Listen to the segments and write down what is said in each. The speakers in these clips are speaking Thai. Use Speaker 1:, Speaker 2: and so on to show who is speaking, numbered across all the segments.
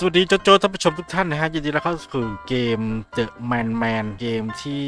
Speaker 1: สวัสดีโจโจท่านผู้ชมทุกท่านนะฮะยินดีต้อนรับเข้าสู่เกม The Man Man เกมที่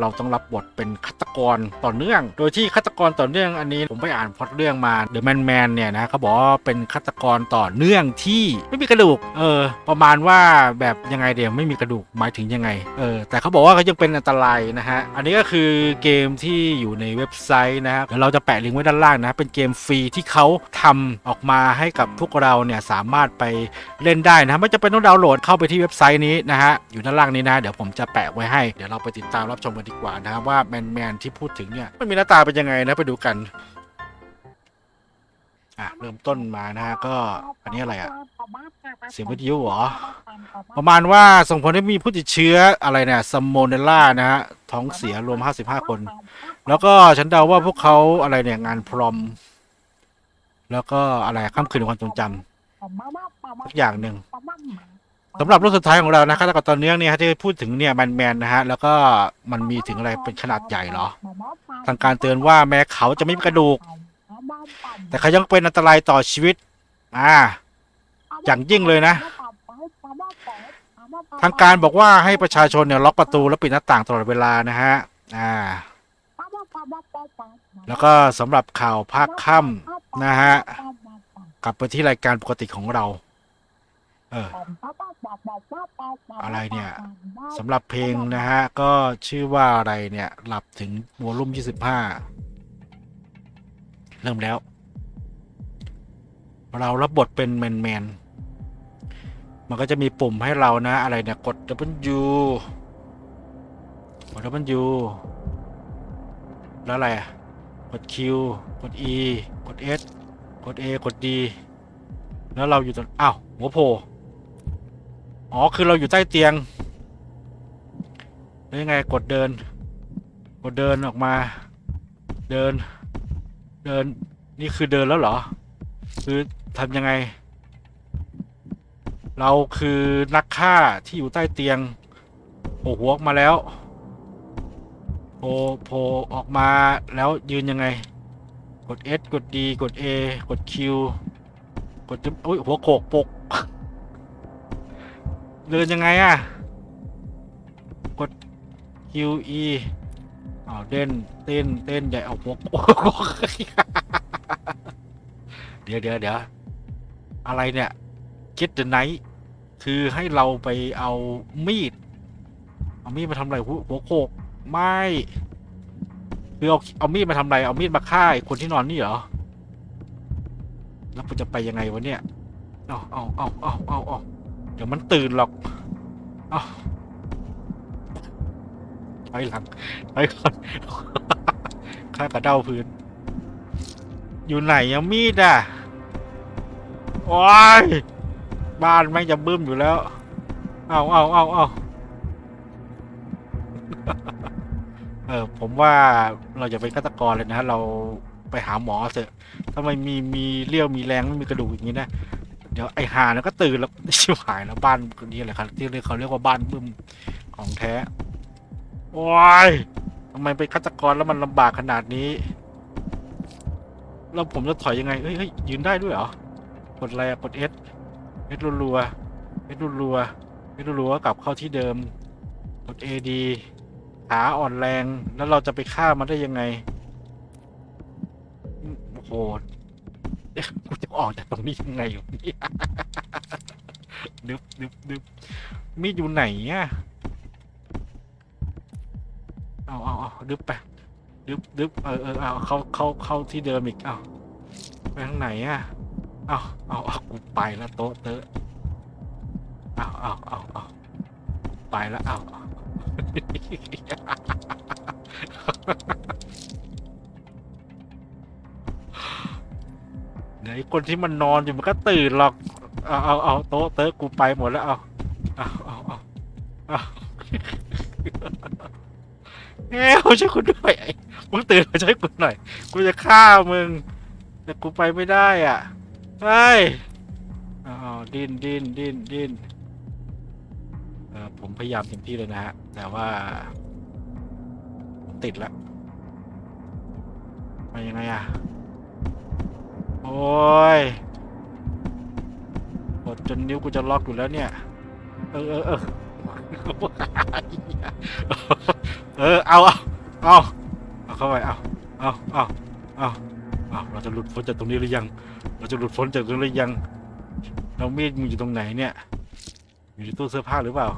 Speaker 1: เราต้องรับบทเป็นฆาตกรต่อเนื่อง โดยที่ฆาตกรต่อเนื่องอันนี้ผมไปอ่านพอตเรื่องมา The Man Man เนี่ยนะเขาบอกว่าเป็นฆาตกรต่อเนื่องที่ไม่มีกระดูกเออประมาณว่าแบบยังไงเดี๋ยวไม่มีกระดูกหมายถึงยังไงเออแต่เขาบอกว่าเขายังเป็นอันตรายนะฮะอันนี้ก็คือเกมที่อยู่ในเว็บไซต์นะครับเดี๋ยวเราจะแปะลิงก์ไว้ด้านล่างนะเป็นเกมฟรีที่เขาทำออกมาให้กับพวกเราเนี่ยสามารถไปเล่นได้นะไม่จะเป็นต้องดาวน์โหลดเข้าไปที่เว็บไซต์นี้นะฮะอยู่ด้านล่างนี้นะ เดี๋ยวผมจะแปะไว้ให้เดี๋ยวเราไปติดตามรับชมกันดีกว่านะครับว่าแมนแมนที่พูดถึงเนี่ยมันมีหน้าตาเป็นยังไงนะไปดูกันอะเริ่มต้นมานะฮะก็อันนี้อะไรอะเสียงวิทยุเหรอ ประมาณว่าส่งผลให้มีผู้ติดเชื้ออะไรเนี่ยซัมโมเนล่านะฮะท้องเสียรวม 55 คน แล้วก็ฉันเดาว่าพวกเขาอะไรเนี่ยงานพรอม แล้วก็อะไรค่ำคืนความทรงจำ สักอย่างหนึ่งสำหรับรูปสุดท้ายของเรานะฆาตกรตอนเนื่องเนี่ยที่พูดถึงเนี่ยแมนแมนนะฮะแล้วก็มันมีถึงอะไรเป็นขนาดใหญ่เหรอ ทางการเตือนว่าแม้เขาจะไม่มีกระดูก แต่เขายังเป็นอันตรายต่อชีวิตอ่าอย่างยิ่งเลยนะ ทางการบอกว่าให้ประชาชนเนี่ยล็อกประตูและปิดหน้าต่างตลอดเวลานะฮะอ่า แล้วก็สำหรับข่าวภาคค่ำนะฮะ กลับไปที่รายการปกติของเรา เออ อะไรเนี่ยสำหรับเพลงนะฮะ ก็ชื่อว่าอะไรเนี่ย หลับถึงวอลุ่ม 25 เริ่มแล้ว เรารับบทเป็นแมนแมนมันก็จะมีปุ่มให้เรานะ อะไรเนี่ย กด W กด W แล้วอะไรอะ กด Q กด E กด S ด A กด D แล้วเราอยู่ตรงอ้าวหัวโผล่อ๋อ คือเราอยู่ใต้เตียงแล้วยังไงกดเดิน กดเดินออกมา เดิน เดิน นี่คือเดินแล้วเหรอ คือทำยังไง เราคือนักฆ่าที่อยู่ใต้เตียงโผล่หัวออกมาแล้วโผล่โผล่ออกมาแล้วยืนยังไง กด S กด D กด A กด Q กดโอ้ยหัวโขกปก เดินยังไงอะกด Q E อ้าวเต้นเต้นเต้นใหญ่เอาหัวโขกเดี๋ยวเดี๋ยวเดี๋ยวอะไรเนี่ย Get the Night คือให้เราไปเอามีด เอามีดมาทำอะไรหัวโขกไม่ คือเอาเอามีดมาทำอะไร เอามีดมาฆ่าคนที่นอนนี่เหรอ แล้วมันจะไปยังไงวะเนี่ยเอาเอาเอาเอาเอาเอาเดี๋ยวมันตื่นหรอกเอาไปหลังไปก่อนฆ่ากระเด้าพื้น อยู่ไหนยังมีดอะ โอ้ย บ้านแม่งจะบึ้มอยู่แล้ว เอาเอาเอาเอา ผมว่าเราจะเป็นฆาตกรเลยนะเราไปหาหมอเถอะทำไมมีมีเลี้ยวมีแรงไม่มีกระดูกอย่างนี้นะเดี๋ยวไอหานะก็ตื่นแล้วชิบหายแล้วบ้านนี่อะไรครับที่เรียกเขาเรียกว่าบ้านบึ้มของแท้โอ้ยทำไมเป็นฆาตกรแล้วมันลำบากขนาดนี้ แล้วผมจะถอยยังไงเฮ้ยเฮ้ยยืนได้ด้วยเหรอกดอะไรอะกด S S รัวๆ S รัวๆ S รัวๆก็กลับเข้าที่เดิมกด AD ขาอ่อนแรงแล้วเราจะไปฆ่ามันได้ยังไง โอ้โหเอ๊ะกูจะออกจากตรงนี้ยังไงอยู่เนี่ยนึบนึบนึบมีดอยู่ไหนอะเอาเอาเอาดึบไปดึบดึบเออเออเอาเข้าเข้าเข้าที่เดิมอีกเอาไปทางไหนอะเอาเอาเอากูไปแล้วโต๊ะเตอะเอาเอาเอาเอาไปแล้วเอา เอาเดี๋ยวไอ้คนที่มันนอนอยู่มันก็ตื่นหรอก เอาเอาเอาโต๊ะเตอะกูไปหมดแล้วเอาเอาเอาเอาเอาเอ้ยช่วยกูด้วยไอ้มึงตื่นมาช่วยกูหน่อย กูจะฆ่ามึง แต่กูไปไม่ได้อะเฮ้ยอ้าดิ้นดิ้นดิ้นดิ้น ผมพยายามเต็มที่เลยนะฮะ แต่ว่าติดแล้วไปยังไงอะ โอ้ยกดดจนนิ้วกูจะล็อกอยู่แล้วเนี่ย เออเออเออเออเอาเอาเอาเอาเข้าไป เอาเอาเอาเอาเอาเราจะหลุดพ้นจากตรงนี้หรือยัง เราจะหลุดพ้นจากตรงนี้หรือยัง เรามีดมึงอยู่ตรงไหนเนี่ย อยู่ในตู้เสื้อผ้าหรือเปล่า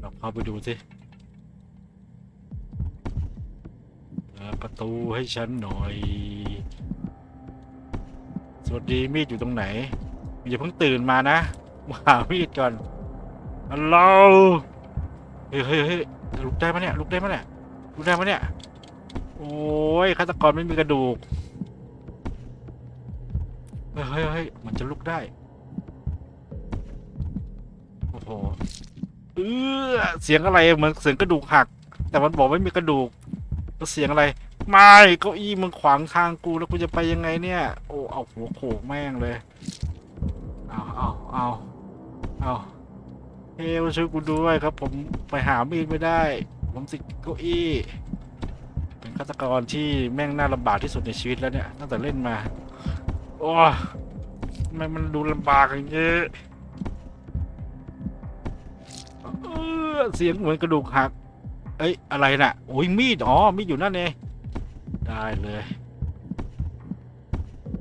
Speaker 1: เราเข้าไปดูสิประตูให้ฉันหน่อย สวัสดีมีดอยู่ตรงไหน อย่าเพิ่งตื่นมานะมาหามีดก่อนฮัลโหลเฮ้ยเฮ้ยเฮ้ยลุกได้ปะเนี่ยลุกได้ปะเนี่ยลุกได้ปะเนี่ย โอ้ยฆาตกรไม่มีกระดูก เฮ้ยเฮ้ยเฮ้ยมันจะลุกได้ โอ้โห เออเสียงอะไรเหมือนเสียงกระดูกหัก แต่มันบอกไม่มีกระดูกแล้วเสียงอะไร ไม่เก้าอี้มึงขวางทางกูแล้วกูจะไปยังไงเนี่ย โอ้เอาหัวโขกแม่งเลยเอาเอาเอาเอาเฮ้มาช่วยกูด้วยครับ ผมไปหามีดไม่ได้ ผมติดเก้าอี้ เป็นฆาตกรที่แม่งน่าลำบากที่สุดในชีวิตแล้วเนี่ยตั้งแต่เล่นมา โอ้ทำไมมันดูลำบากอย่างเงี้ย อเสียงเหมือนกระดูกหัก เอ้ย อะไรน่ะโอ้ยมีด อ๋อ มีดอยู่นั่นเองได้เลย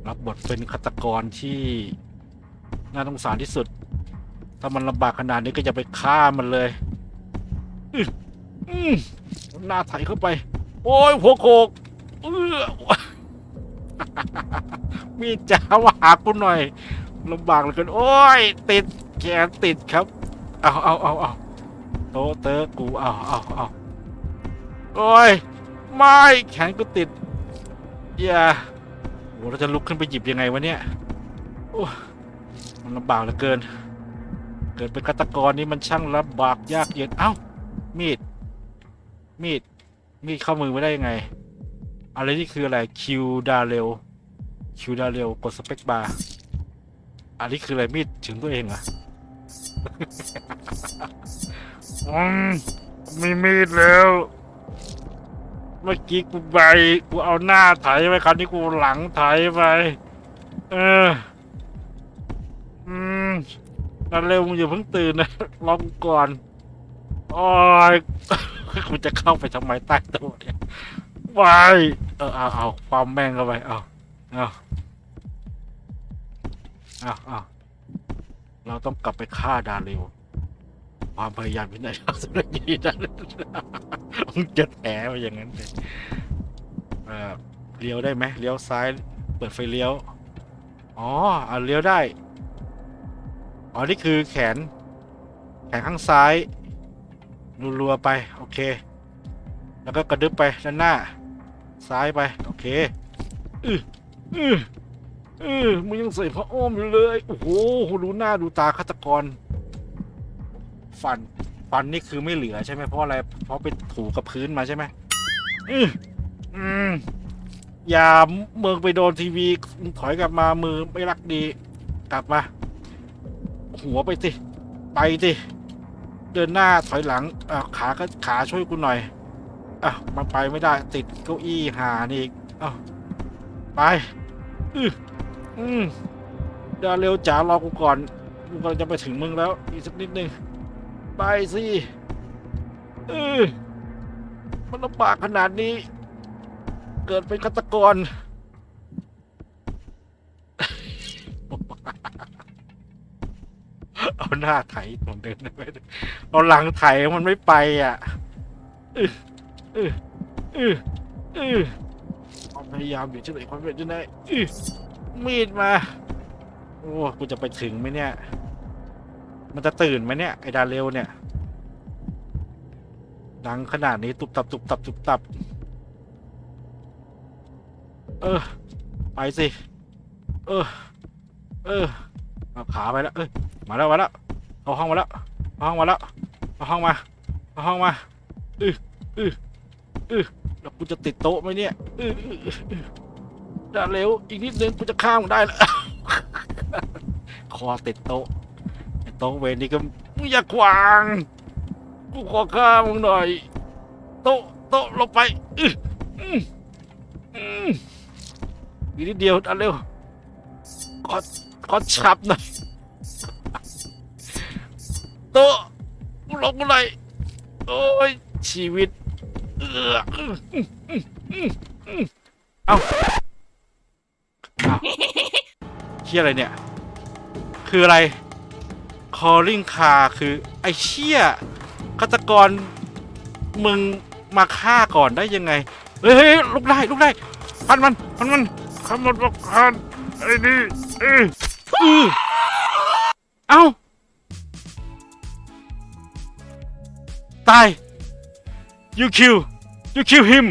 Speaker 1: รับบทเป็นฆาตกรที่ น่าสงสารที่สุด ถ้ามันลำบากขนาดนี้ก็จะไปฆ่ามันเลย อื้ออืมหน้าไถเข้าไป โอ้ยหัวโขกเออมีดจ้ามาหากูหน่อยลำบากเหลือเกิน โอ้ย ติดแขนติดครับ เอาเอาเอาเอา โตเตอะกูเอาเอาเอาโอ้ยไม่แขนกูติดอย่าโหเราจะลุกขึ้นไปหยิบยังไงวะเนี่ยโอ้มันลำบากเหลือเกิน เกิดเป็นฆาตกรนี่มันช่างลำบากยากเย็นเอ้ามีด มีด มีดเข้ามือไม่ได้ยังไง อะไรนี่คืออะไรคิวดาเรลคิวดาเรลกดสเปคบาร์อันนี้คืออะไรมีดถึงตัวเองเหร อืมมีมีดแล้ว เมื่อกี้กูไปกูเอาหน้าไถไปคราวนี้กูหลังไถไป เออ อืมนั่นเร็วมึงอย่าเพิ่งตื่นนะรอกูก่อนโอ้ยกูจะเข้าไปทำไมใต้ต๊ะเนี่ยไปเออเอาเอาความแม่งเข้าไปเอาเอาเอาเอาเราต้องกลับไปฆ่าดาเร็ว ความพยายามที่ไหนเราจะได้ดีนะมึงจะแถไปอย่างนั้นเลยเออเลี้ยวได้ไหมเลี้ยวซ้าย เปิดไฟเลี้ยว อ๋ออะเลี้ยวได้ อ๋อ นี่คือแขน แขนข้างซ้าย รัวๆไป โอเค แล้วก็กระดึบไปด้านหน้า ซ้ายไป โอเค อืออืออือมึงยังใส่ผ้าอ้อมอยู่เลย โอ้โห ดูหน้าดูตาฆาตกร ฟัน ฟันนี่คือไม่เหลือใช่ไหมเพราะอะไร เพราะไปถูกับพื้นมาใช่ไหมอืออืมอย่าเมืองไปโดนทีวีถอยกลับมามือไม่รักดี กลับมา หัวไปสิ ไปสิ เดินหน้าถอยหลังอะขาก็ขาช่วยกูหน่อยอะมันไปไม่ได้ติดเก้าอี้หานี่อีกอ้าไป อืออืมเดินเร็วจ๋ารอกูก่อนกูกำลังจะไปถึงมึงแล้วอีกสักนิดนึง ไปสิเออมันลำบากขนาดนี้ เกิดเป็นฆาตกร เอาหน้าไถผมเดินไม่ได้เอาหลังไถมันไม่ไปอะเออเออเออเออพยายามอยู่ที่ไหนความเป็นที่ไหนเออมีดมา โอ้กูจะไปถึงไหมเนี่ย มันจะตื่นไหมเนี่ย ไอ้ดาเร็วเนี่ย ดังขนาดนี้ตุบตับตุบตับตุบตับ เออ ไปสิ เออ เออเอาขาไปแล้ว เออมาแล้วมาแล้วเอาห้องมาแล้วเอาห้องมาแล้วเอาห้องมาเอาห้องมาอืออืออือแล้วกูจะติดโต๊ะไหมเนี่ยอืออืออือดาเร็วอีกนิดนึงกูจะข้ามได้แล้วคอติดโต๊ะ ไอ้โต๊ะเวรนี่ก็มึงอย่าขวางกูขอข้ามึงหน่อย โต๊ะโต๊ะลงไปอื้ออืมอืมอีกนิดเดียวอันเร็วขอขอฉับหน่อยโต๊ะลงมาเลยโอ้ยชีวิตเออเอาเอ้าเชี่ยอะไรเนี่ย คืออะไร calling car คือ ไอ้เชี่ยฆาตกรมึงมาฆ่าก่อนได้ยังไง เฮ้ยเฮ้ยลุกได้ลุกได้พันมันพันมันพันมันพันไอ้นี่เอออือเอ้าตาย you kill you kill him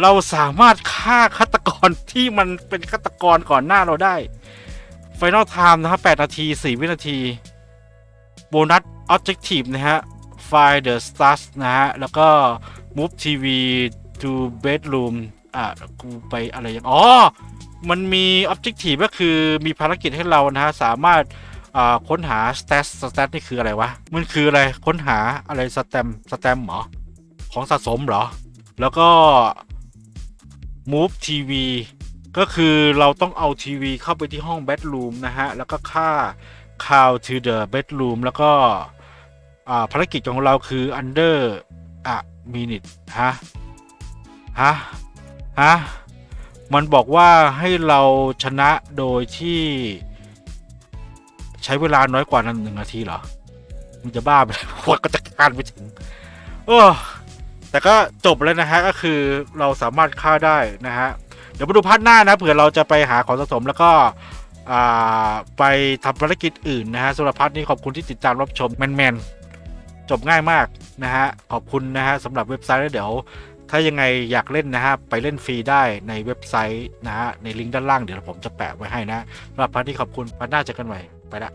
Speaker 1: เราสามารถฆ่าฆาตกรที่มันเป็นฆาตกรก่อนหน้าเราได้ Final Time นะครับ8นาที 4 วินาที โบนัส Objective นะฮะ Find the Stars นะฮะ แล้วก็ Move TV to Bedroom อะกูไปอะไรอย่างอ๋อ มันมี Objective ก็คือมีภารกิจให้เรานะฮะ สามารถอ่าค้นหา stat stat นี่คืออะไรวะ มันคืออะไร ค้นหาอะไรสแตมสแตมเหรอ ของสะสมเหรอ แล้วก็ move TV ก็คือเราต้องเอาทีวีเข้าไปที่ห้อง bedroom นะฮะ แล้วก็ค่า call to the bedroom แล้วก็ภารกิจของเราคือ under อะ minute ฮะ ฮะ ฮะ มันบอกว่าให้เราชนะโดยที่ใช้เวลาน้อยกว่านั้นหนึ่งนาทีเหรอ มันจะบ้าไปหัวก็จะการไปถึงโอ้แต่ก็จบแล้วนะฮะ ก็คือเราสามารถฆ่าได้นะฮะ ดี๋ยวมาดูพาร์ทหน้านะเผื่อเราจะไปหาของสะสมแล้วก็ไปทำภารกิจอื่นนะฮะสำหรับพาร์ทนี้ขอบคุณที่ติดตามรับชมแมนแมนๆจบง่ายมากนะฮะขอบคุณนะฮะสำหรับเว็บไซต์แล้วเดี๋ยว ถ้ายังไงอยากเล่นนะฮะไปเล่นฟรีได้ในเว็บไซต์นะฮะในลิงก์ด้านล่างเดี๋ยวผมจะแปะไว้ให้นะสำหรับพาร์ทนี้ขอบคุณพาร์ทหน้าเจอกันใหม่